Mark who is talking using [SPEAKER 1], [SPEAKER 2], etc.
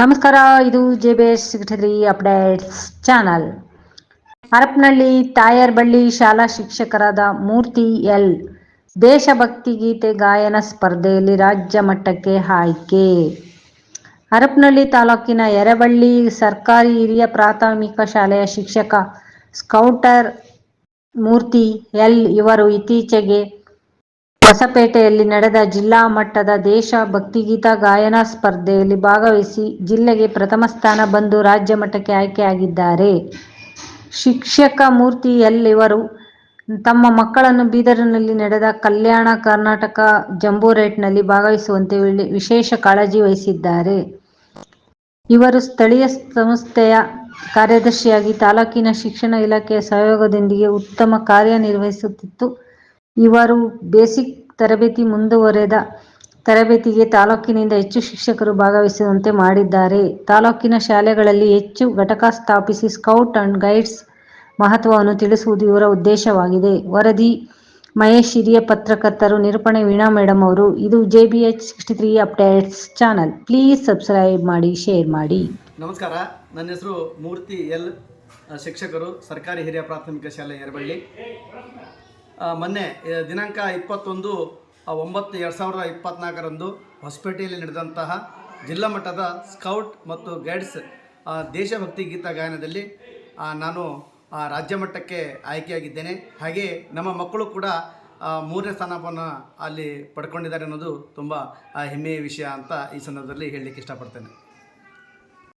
[SPEAKER 1] ನಮಸ್ಕಾರ, ಇದು J B S updates channel. Harapanahalli ತಾಯರ್ ಬಳ್ಳಿ ಶಾಲಾ ಶಿಕ್ಷಕರಾದ ಮೂರ್ತಿ ಎಲ್. ದೇಶಭಕ್ತಿ ಗೀತೆ ಗಾಯನ ಸ್ಪರ್ಧೆಯಲ್ಲಿ ರಾಜ್ಯ ಮಟ್ಟಕ್ಕೆ ಆಯ್ಕೆ. ಹರಪನಹಳ್ಳಿ ತಾಲೂಕಿನ ಯರಬಳ್ಳಿ ಸರ್ಕಾರಿ ಹಿರಿಯ ಪ್ರಾಥಮಿಕ ಶಾಲೆಯ ಶಿಕ್ಷಕ ಸ್ಕೌಟರ್ ಮೂರ್ತಿ ಎಲ್ ಇವರು ಇತ್ತೀಚೆಗೆ ಹೊಸಪೇಟೆಯಲ್ಲಿ ನಡೆದ ಜಿಲ್ಲಾ ಮಟ್ಟದ ದೇಶ ಭಕ್ತಿಗೀತ ಗಾಯನ ಸ್ಪರ್ಧೆಯಲ್ಲಿ ಭಾಗವಹಿಸಿ ಜಿಲ್ಲೆಗೆ ಪ್ರಥಮ ಸ್ಥಾನ ಬಂದು ರಾಜ್ಯ ಮಟ್ಟಕ್ಕೆ ಆಯ್ಕೆಯಾಗಿದ್ದಾರೆ. ಶಿಕ್ಷಕ ಮೂರ್ತಿ ಎಲ್ ಇವರು ತಮ್ಮ ಮಕ್ಕಳನ್ನು ಬೀದರಿನಲ್ಲಿ ನಡೆದ ಕಲ್ಯಾಣ ಕರ್ನಾಟಕ ಜಂಬೂರೇಟ್ನಲ್ಲಿ ಭಾಗವಹಿಸುವಂತೆ ವಿಶೇಷ ಕಾಳಜಿ ವಹಿಸಿದ್ದಾರೆ. ಇವರು ಸ್ಥಳೀಯ ಸಂಸ್ಥೆಯ ಕಾರ್ಯದರ್ಶಿಯಾಗಿ ತಾಲೂಕಿನ ಶಿಕ್ಷಣ ಇಲಾಖೆಯ ಸಹಯೋಗದೊಂದಿಗೆ ಉತ್ತಮ ಕಾರ್ಯನಿರ್ವಹಿಸುತ್ತಿದ್ದು ಇವರು ಬೇಸಿಕ್ ತರಬೇತಿ ಮುಂದುವರೆದ ತರಬೇತಿಗೆ ತಾಲೂಕಿನಿಂದ ಹೆಚ್ಚು ಶಿಕ್ಷಕರು ಭಾಗವಹಿಸುವಂತೆ ಮಾಡಿದ್ದಾರೆ. ತಾಲೂಕಿನ ಶಾಲೆಗಳಲ್ಲಿ ಹೆಚ್ಚು ಘಟಕ ಸ್ಥಾಪಿಸಿ ಸ್ಕೌಟ್ ಅಂಡ್ ಗೈಡ್ಸ್ ಮಹತ್ವವನ್ನು ತಿಳಿಸುವುದು ಇವರ ಉದ್ದೇಶವಾಗಿದೆ. ವರದಿ ಮಹೇಶ್ ಹಿರಿಯ ಪತ್ರಕರ್ತರು ನಿರೂಪಣೆ ವೀಣಾ ಮೇಡಮ್ ಅವರು ಇದು J B H sixty three updates channel. Please subscribe ಮಾಡಿ ಶೇರ್ ಮಾಡಿ.
[SPEAKER 2] ನಮಸ್ಕಾರ ನನ್ನ ಹೆಸರು ಮೂರ್ತಿ ಎಲ್ ಶಿಕ್ಷಕರು ಸರ್ಕಾರಿ ಹಿರಿಯ ಪ್ರಾಥಮಿಕ ಶಾಲೆ ಯರಬಳ್ಳಿ. ಆ, ಮೊನ್ನೆ ದಿನಾಂಕ ಇಪ್ಪತ್ತೊಂದು ಒಂಬತ್ತು ಎರಡು ಸಾವಿರದ ಇಪ್ಪತ್ತ್ನಾಲ್ಕರಂದು ಹೊಸಪೇಟೆಯಲ್ಲಿ ನಡೆದಂತಹ ಜಿಲ್ಲಾ ಮಟ್ಟದ ಸ್ಕೌಟ್ ಮತ್ತು ಗೈಡ್ಸ್ ದೇಶಭಕ್ತಿ ಗೀತ ಗಾಯನದಲ್ಲಿ ನಾನು ರಾಜ್ಯ ಮಟ್ಟಕ್ಕೆ ಆಯ್ಕೆಯಾಗಿದ್ದೇನೆ. ಹಾಗೆ ನಮ್ಮ ಮಕ್ಕಳು ಕೂಡ ಮೂರನೇ ಸ್ಥಾನವನ್ನು ಅಲ್ಲಿ ಪಡ್ಕೊಂಡಿದ್ದಾರೆ ಅನ್ನೋದು ತುಂಬ ಹೆಮ್ಮೆಯ ವಿಷಯ ಅಂತ ಈ ಸಂದರ್ಭದಲ್ಲಿ ಹೇಳಲಿಕ್ಕೆ ಇಷ್ಟಪಡ್ತೇನೆ.